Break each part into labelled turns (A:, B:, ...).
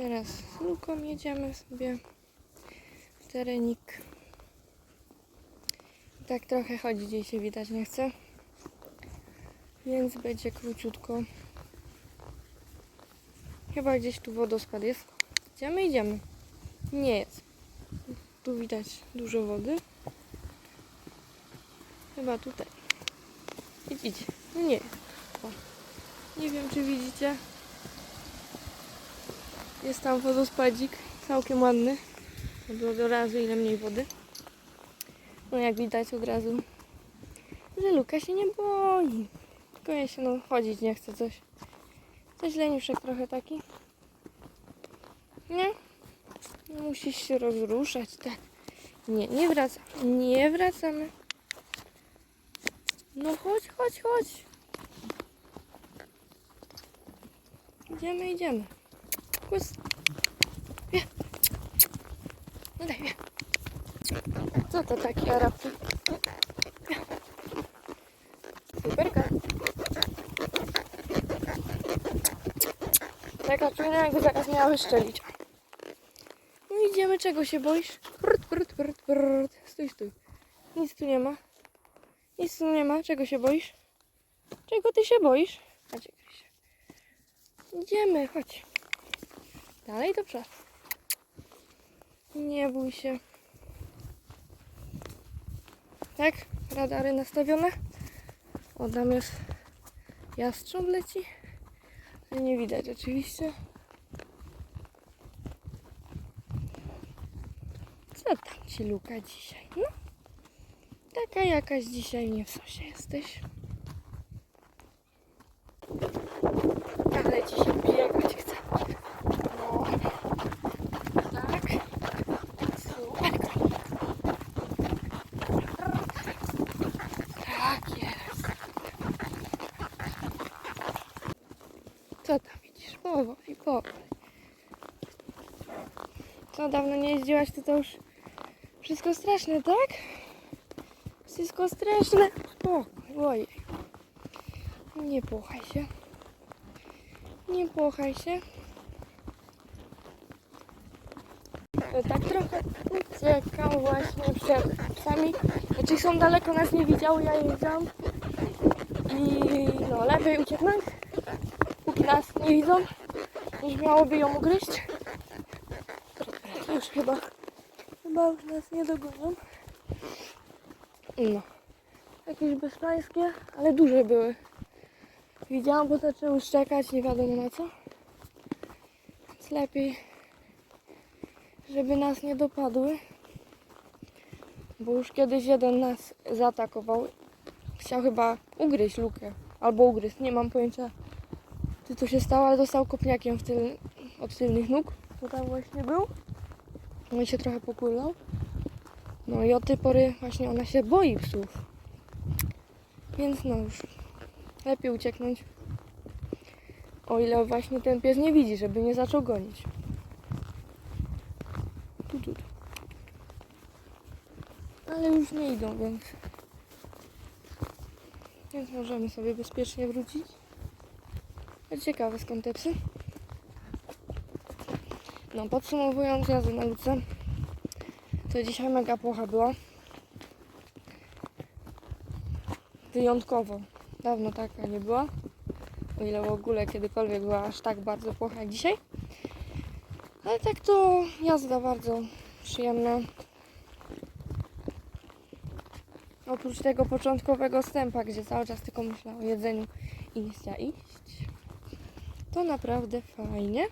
A: Teraz Luką jedziemy sobie w terenik. Tak trochę chodzić jej się widać nie chce. Więc będzie króciutko. Chyba gdzieś tu wodospad jest. Idziemy, idziemy. Nie jest. Tu widać dużo wody. Chyba tutaj. Idź. No nie. O. Nie wiem, czy widzicie. Jest tam wodospadzik. Całkiem ładny. Od od razu ile mniej wody. No jak widać od razu, że Luka się nie boi. Tylko ja się no chodzić nie chce coś. Coś leniuszek trochę taki. Nie? No, Musisz się rozruszać, tak. Nie, nie wracamy. Nie wracamy. No chodź, chodź, chodź. Idziemy, idziemy. Kus. Wie. No daj, wie. Co to takie arabki? Superka. Taka czujna jakby zaraz miała wyszczelić. No idziemy, czego się boisz? Prut, prut, prut, prut. Stój, stój. Nic tu nie ma. Nic tu nie ma. Czego się boisz? Czego ty się boisz? Macie Krysia. Idziemy, chodź. Dalej do przodu. Nie bój się. Tak? Radary nastawione? O, tam jest jastrząb leci. Nie widać oczywiście. Co tam ci luka dzisiaj? No, taka jakaś dzisiaj nie w sosie jesteś. Ale ci się biegać chce. No. Tak. Super. Tak jest. Co tam widzisz? Powoli, powoli. Co, dawno nie jeździłaś, to to już wszystko straszne, tak? Wszystko straszne. Spokój, ojej. Nie płochaj się. Nie płochaj się. Tak trochę uciekam właśnie przed psami. Znaczy są daleko, nas nie widziały, ja je widziałam. I no, lepiej ucieknąć, nas nie widzą, niż miałoby ją ugryźć. Już chyba, chyba już nas nie dogonią. No, jakieś bezpańskie, ale duże były. Widziałam, bo zaczęły szczekać, nie wiadomo na co. Więc lepiej, żeby nas nie dopadły. Bo już kiedyś jeden nas zaatakował. Chciał chyba ugryźć lukę. Albo ugryźć, nie mam pojęcia, czy to się stało, ale dostał kopniakiem w tyl, od tylnych nóg. To tam właśnie był. No i się trochę popłynął. No i od tej pory właśnie ona się boi psów. Więc no już lepiej ucieknąć. O ile właśnie ten pies nie widzi, żeby nie zaczął gonić. Tu, tu, tu. Ale już nie idą, więc... Więc możemy sobie bezpiecznie wrócić. Ciekawe skąd te psy. No podsumowując jazdę na luce, to dzisiaj mega płocha była. Wyjątkowo. Dawno taka nie była. O ile w ogóle kiedykolwiek była aż tak bardzo płocha jak dzisiaj. Ale tak to jazda bardzo przyjemna. Oprócz tego początkowego stępa, gdzie cały czas tylko myślała o jedzeniu i nie chciała iść. To naprawdę fajnie.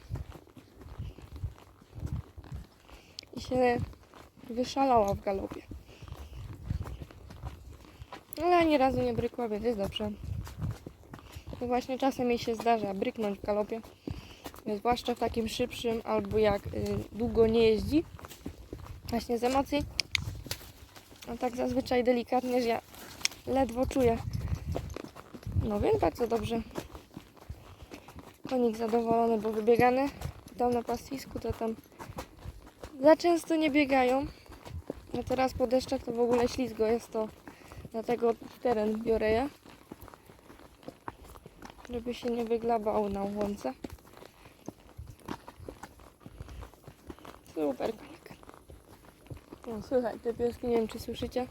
A: I się wyszalała w galopie. Ale ani razu nie brykła, więc jest dobrze. Bo właśnie czasem jej się zdarza bryknąć w galopie. Zwłaszcza w takim szybszym, albo jak y, długo nie jeździ. Właśnie z emocji. A tak zazwyczaj delikatnie, że ja ledwo czuję. No więc bardzo dobrze. Konik zadowolony, bo wybiegany. Tam na pastwisku to tam za często nie biegają. A teraz po deszczach to w ogóle ślizgo jest to. Dlatego teren biorę je. Żeby się nie wyglabał na łące. Super konik. No, słychać te pieski, nie wiem czy słyszycie.